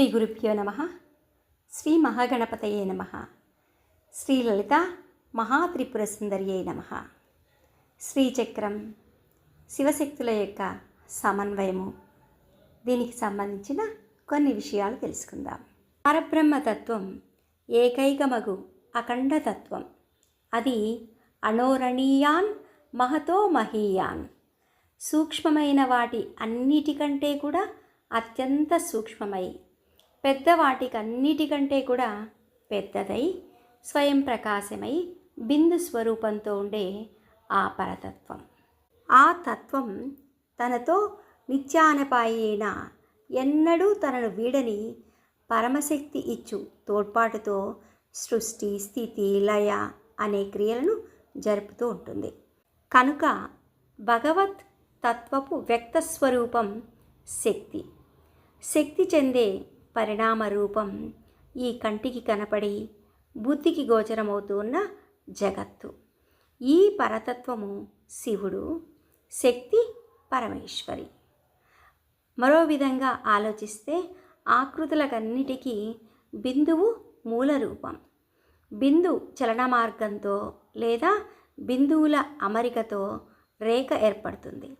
శ్రీ గురుభ్యో నమ. శ్రీ మహాగణపతయే నమ. శ్రీ లలిత మహాత్రిపుర సుందరియే నమ. శ్రీచక్రం శివశక్తుల యొక్క సమన్వయము. దీనికి సంబంధించిన కొన్ని విషయాలు తెలుసుకుందాం. పరబ్రహ్మతత్వం ఏకైకమగు అఖండతత్వం. అది అణోరణీయాన్ మహతో మహీయాన్. సూక్ష్మమైన వాటి అన్నిటికంటే కూడా అత్యంత సూక్ష్మమై పెద్ద వాటికన్నిటికంటే కూడా పెద్దదై స్వయం ప్రకాశమై బిందు స్వరూపంతో ఉండే ఆ పరతత్వం. ఆ తత్వం తనతో నిత్యానపాయేన ఎన్నడూ తనను వీడని పరమశక్తి ఇచ్చు తోడ్పాటుతో సృష్టి స్థితి లయ అనే క్రియలను జరుపుతూ ఉంటుంది. కనుక భగవత్ తత్వపు వ్యక్త స్వరూపం శక్తి. శక్తి చెందే పరిణామ రూపం ఈ కంటికి కనపడి బుద్ధికి గోచరమవుతున్న జగత్తు. ఈ పరతత్వము శివుడు శక్తి పరమేశ్వరి. మరో విధంగా ఆలోచిస్తే ఆకృతులకన్నిటికీ బిందువు మూల రూపం బిందు చలన మార్గంతో లేదా బిందువుల అమరికతో రేఖ ఏర్పడుతుంది.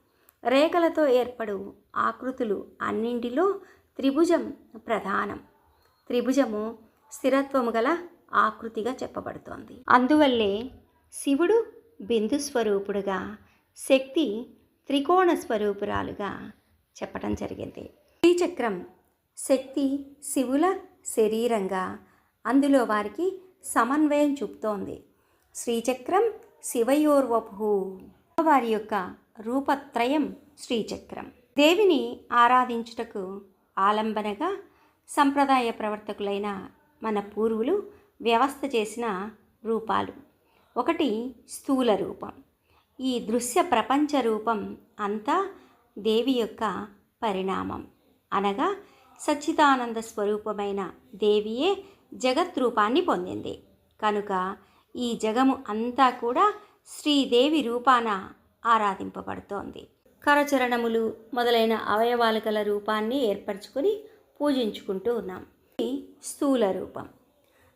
రేఖలతో ఏర్పడు ఆకృతులు అన్నింటిలో త్రిభుజం ప్రధానం. త్రిభుజము స్థిరత్వము గల ఆకృతిగా చెప్పబడుతోంది. అందువల్లే శివుడు బిందు స్వరూపుడుగా శక్తి త్రికోణ స్వరూపురాలుగా చెప్పడం జరిగింది. శ్రీచక్రం శక్తి శివుల శరీరంగా అందులో వారికి సమన్వయం చూపుతోంది. శ్రీచక్రం శివయోర్వపు వారి యొక్క రూపత్రయం శ్రీచక్రం. దేవిని ఆరాధించుటకు ఆలంబనగా సంప్రదాయ ప్రవర్తకులైన మన పూర్వులు వ్యవస్థ చేసిన రూపాలు. ఒకటి స్థూల రూపం. ఈ దృశ్య ప్రపంచ రూపం అంతా దేవి యొక్క పరిణామం. అనగా సచ్చిదానంద స్వరూపమైన దేవియే జగత్ రూపాన్ని పొందింది. కనుక ఈ జగము అంతా కూడా శ్రీదేవి రూపాన ఆరాధింపబడుతోంది. కరచరణములు మొదలైన అవయవాలు గల రూపాన్ని ఏర్పరచుకొని పూజించుకుంటూ ఉన్నాం. ఇది స్థూల రూపం.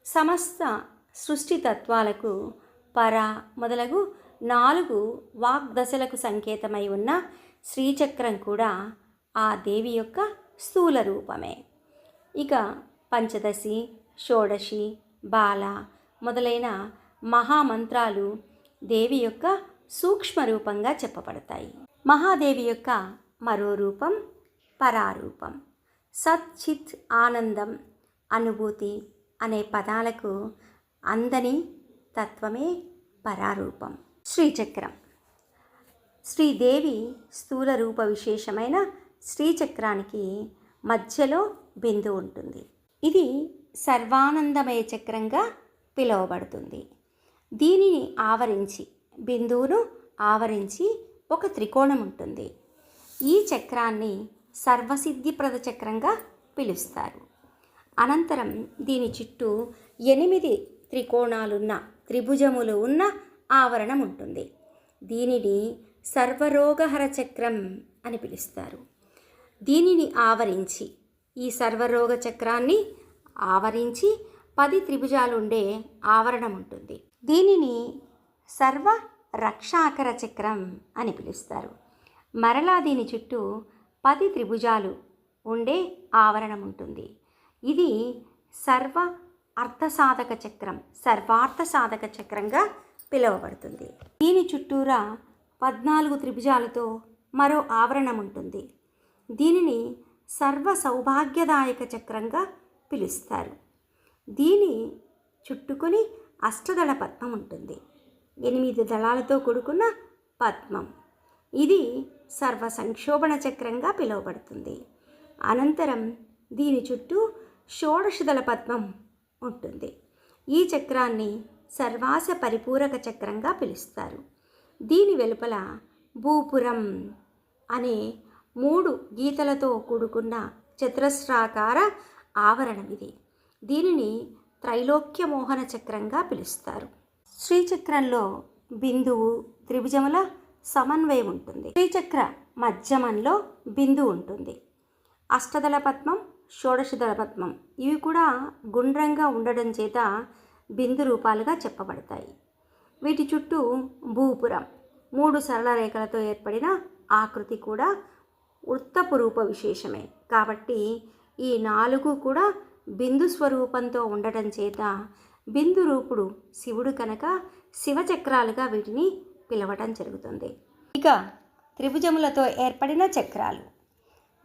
సమస్త సృష్టి తత్వాలకు పర మొదలగు నాలుగు వాగ్దశలకు సంకేతమై ఉన్న శ్రీచక్రం కూడా ఆ దేవి యొక్క స్థూల రూపమే. ఇక పంచదశి షోడశి బాల మొదలైన మహామంత్రాలు దేవి యొక్క సూక్ష్మ రూపంగా చెప్పబడతాయి. మహాదేవి యొక్క మరో రూపం పరారూపం. సత్ చిత్ ఆనందం అనుభూతి అనే పదాలకు అందని తత్వమే పరారూపం. శ్రీచక్రం. శ్రీదేవి స్థూల రూప విశేషమైన శ్రీచక్రానికి మధ్యలో బిందు ఉంటుంది. ఇది సర్వానందమయ చక్రంగా పిలువబడుతుంది. దీనిని ఆవరించి బిందువును ఆవరించి ఒక త్రికోణం ఉంటుంది. ఈ చక్రాన్ని సర్వసిద్ధిప్రద చక్రంగా పిలుస్తారు. అనంతరం దీని చుట్టూ ఎనిమిది త్రికోణాలున్న త్రిభుజములు ఉన్న ఆవరణం ఉంటుంది. దీనిని సర్వరోగహర చక్రం అని పిలుస్తారు. దీనిని ఆవరించి ఈ సర్వరోగ చక్రాన్ని ఆవరించి పది త్రిభుజాలుండే ఆవరణం ఉంటుంది. దీనిని సర్వ రక్షాకర చక్రం అని పిలుస్తారు. మరలా దీని చుట్టూ పది త్రిభుజాలు ఉండే ఆవరణం ఉంటుంది. ఇది సర్వ అర్థసాధక చక్రం సర్వార్థ సాధక చక్రంగా పిలువబడుతుంది. దీని చుట్టూరా పద్నాలుగు త్రిభుజాలతో మరో ఆవరణం ఉంటుంది. దీనిని సర్వ సౌభాగ్యదాయక చక్రంగా పిలుస్తారు. దీని చుట్టుకొని అష్టదళ పద్మం ఉంటుంది. ఎనిమిది దళాలతో కూడుకున్న పద్మం. ఇది సర్వ సంక్షోభణ చక్రంగా పిలువబడుతుంది. అనంతరం దీని చుట్టూ షోడశదళ పద్మం ఉంటుంది. ఈ చక్రాన్ని సర్వాస పరిపూరక చక్రంగా పిలుస్తారు. దీని వెలుపల భూపురం అనే మూడు గీతలతో కూడుకున్న చతురస్రాకార ఆవరణం ఇది దీనిని త్రైలోక్య మోహన చక్రంగా పిలుస్తారు. శ్రీచక్రంలో బిందువు త్రిభుజముల సమన్వయం ఉంటుంది. శ్రీచక్ర మధ్యమంలో బిందు ఉంటుంది. అష్టదళ పద్మం షోడశదళ పద్మం ఇవి కూడా గుండ్రంగా ఉండడం చేత బిందు రూపాలుగా చెప్పబడతాయి. వీటి చుట్టూ భూపురం మూడు సరళ రేఖలతో ఏర్పడిన ఆకృతి కూడా వృత్తపు రూప విశేషమే. కాబట్టి ఈ నాలుగు కూడా బిందు స్వరూపంతో ఉండటం చేత బిందు రూపుడు శివుడు కనుక శివచక్రాలుగా వీటిని పిలవటం జరుగుతుంది. ఇక త్రిభుజములతో ఏర్పడిన చక్రాలు.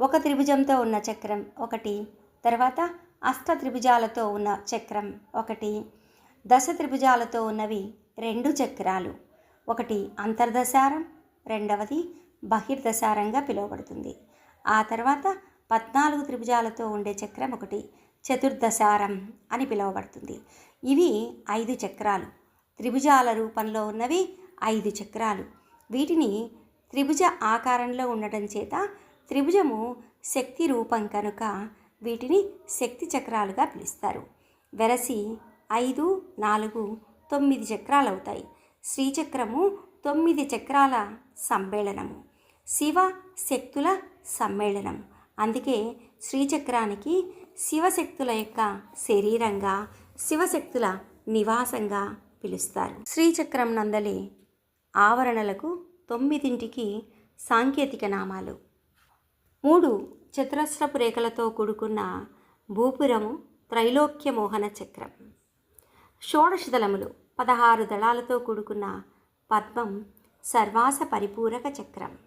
ఒక త్రిభుజంతో ఉన్న చక్రం ఒకటి తర్వాత అష్ట త్రిభుజాలతో ఉన్న చక్రం ఒకటి దశ త్రిభుజాలతో ఉన్నవి రెండు చక్రాలు. ఒకటి అంతర్దశారం రెండవది బహిర్దశారంగా పిలువబడుతుంది. ఆ తర్వాత పద్నాలుగు త్రిభుజాలతో ఉండే చక్రం ఒకటి చతుర్దశారం అని పిలువబడుతుంది. ఇవి ఐదు చక్రాలు. త్రిభుజాల రూపంలో ఉన్నవి ఐదు చక్రాలు. వీటిని త్రిభుజ ఆకారంలో ఉండటం చేత త్రిభుజము శక్తి రూపం కనుక వీటిని శక్తి చక్రాలుగా పిలుస్తారు. వెరసి ఐదు నాలుగు తొమ్మిది చక్రాలు అవుతాయి శ్రీచక్రము తొమ్మిది చక్రాల సమ్మేళనము. శివ శక్తుల సమ్మేళనం అందుకే శ్రీచక్రానికి శివశక్తుల యొక్క శరీరంగా శివశక్తుల నివాసంగా పిలుస్తారు. శ్రీచక్రం నందలి ఆవరణలకు తొమ్మిదింటికి సాంకేతిక నామాలు. మూడు చతురస్రపు రేఖలతో కూడుకున్న భూపురము త్రైలోక్య మోహన చక్రం. షోడశ దళములు పదహారు దళాలతో కూడుకున్న పద్మం సర్వాస పరిపూరక చక్రం.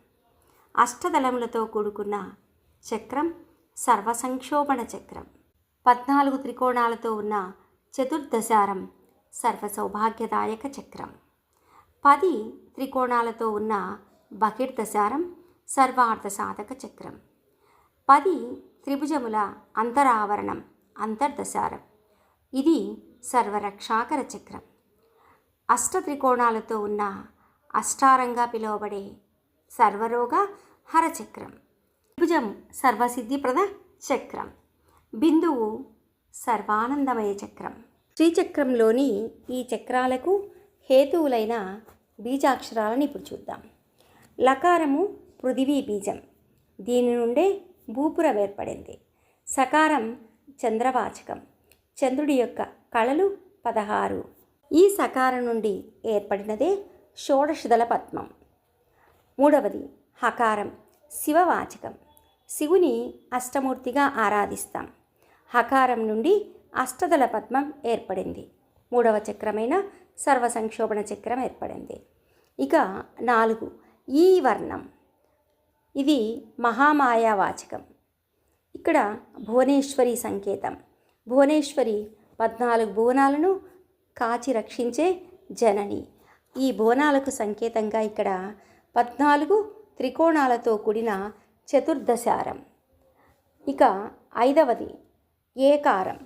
అష్టదళములతో కూడుకున్న చక్రం సర్వసంక్షోభణ చక్రం. పద్నాలుగు త్రికోణాలతో ఉన్న చతుర్దశారం సర్వసౌభాగ్యదాయక చక్రం. పది త్రికోణాలతో ఉన్న బహిర్దశారం సర్వార్థ సాధక చక్రం. పది త్రిభుజముల అంతరావరణం అంతర్దశారం. ఇది సర్వరక్షాకర చక్రం. అష్ట త్రికోణాలతో ఉన్న అష్టారంగా పిలువబడే సర్వరోగ హరచక్రం. త్రిభుజం సర్వసిద్ధిప్రద చక్రం. బిందువు సర్వానందమయ చక్రం. శ్రీచక్రంలోని ఈ చక్రాలకు హేతువులైన బీజాక్షరాలను ఇప్పుడు చూద్దాం. లకారము పృథివీ బీజం. దీని నుండే భూపురం ఏర్పడింది. సకారం చంద్రవాచకం. చంద్రుడి యొక్క కళలు పదహారు. ఈ సకారం నుండి ఏర్పడినదే షోడశదళ పద్మం. మూడవది హకారం శివవాచకం. శివుని అష్టమూర్తిగా ఆరాధిస్తాం. హకారం నుండి అష్టదళ పద్మం ఏర్పడింది. మూడవ చక్రమైన సర్వసంక్షోభణ చక్రం ఏర్పడింది. ఇక నాలుగు ఈ వర్ణం. ఇది మహామాయావాచకం ఇక్కడ భువనేశ్వరి సంకేతం. భువనేశ్వరి పద్నాలుగు భువనాలను కాచి రక్షించే జనని. ఈ భువనాలకు సంకేతంగా ఇక్కడ పద్నాలుగు త్రికోణాలతో కూడిన చతుర్దశారం. ఇక ఐదవది ఏకారం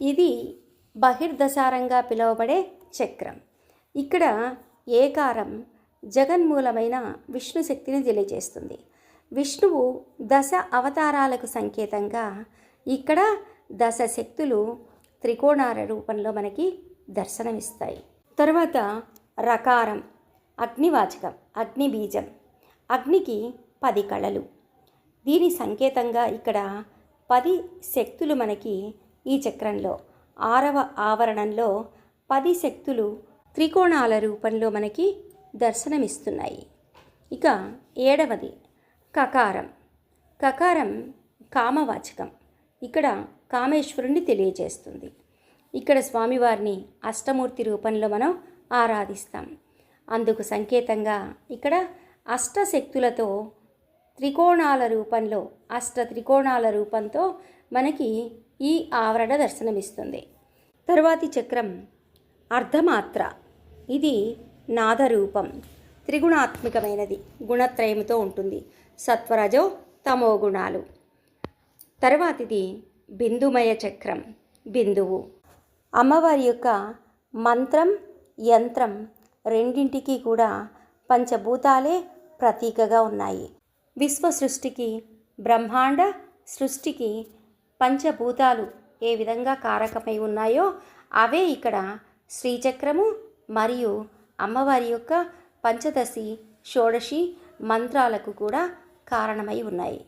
ఇది బహిర్దశారంగా పిలువబడే చక్రం. ఇక్కడ ఏకారం జగన్మూలమైన విష్ణు శక్తిని తెలియజేస్తుంది. విష్ణువు దశ అవతారాలకు సంకేతంగా ఇక్కడ దశ శక్తులు త్రికోణాల రూపంలో మనకి దర్శనమిస్తాయి. తర్వాత రకారం అగ్నివాచకం అగ్ని బీజం అగ్నికి పది కళలు. దీని సంకేతంగా ఇక్కడ పది శక్తులు మనకి ఈ చక్రంలో. ఆరవ ఆవరణంలో పది శక్తులు త్రికోణాల రూపంలో మనకి దర్శనమిస్తున్నాయి. ఇక ఏడవది కకారం. కకారం కామవాచకం. ఇక్కడ కామేశ్వరుణ్ణి తెలియజేస్తుంది. ఇక్కడ స్వామివారిని అష్టమూర్తి రూపంలో మనం ఆరాధిస్తాం. అందుకు సంకేతంగా ఇక్కడ అష్టశక్తులతో త్రికోణాల రూపంలో అష్ట త్రికోణాల రూపంతో మనకి ఈ ఆవరణ దర్శనమిస్తుంది. తరువాతి చక్రం అర్ధమాత్ర. ఇది నాదరూపం త్రిగుణాత్మకమైనది గుణత్రయముతో ఉంటుంది. సత్వరజో తమో గుణాలు. తర్వాతిది బిందుమయ చక్రం బిందువు. అమ్మవారి యొక్క మంత్రం యంత్రం రెండింటికి కూడా పంచభూతాలే ప్రతీకగా ఉన్నాయి. విశ్వ సృష్టికి బ్రహ్మాండ సృష్టికి పంచభూతాలు ఏ విధంగా కారకమై ఉన్నాయో అవే ఇక్కడ శ్రీచక్రము మరియు అమ్మవారి యొక్క పంచదశి షోడశి మంత్రాలకు కూడా కారణమై ఉన్నాయి.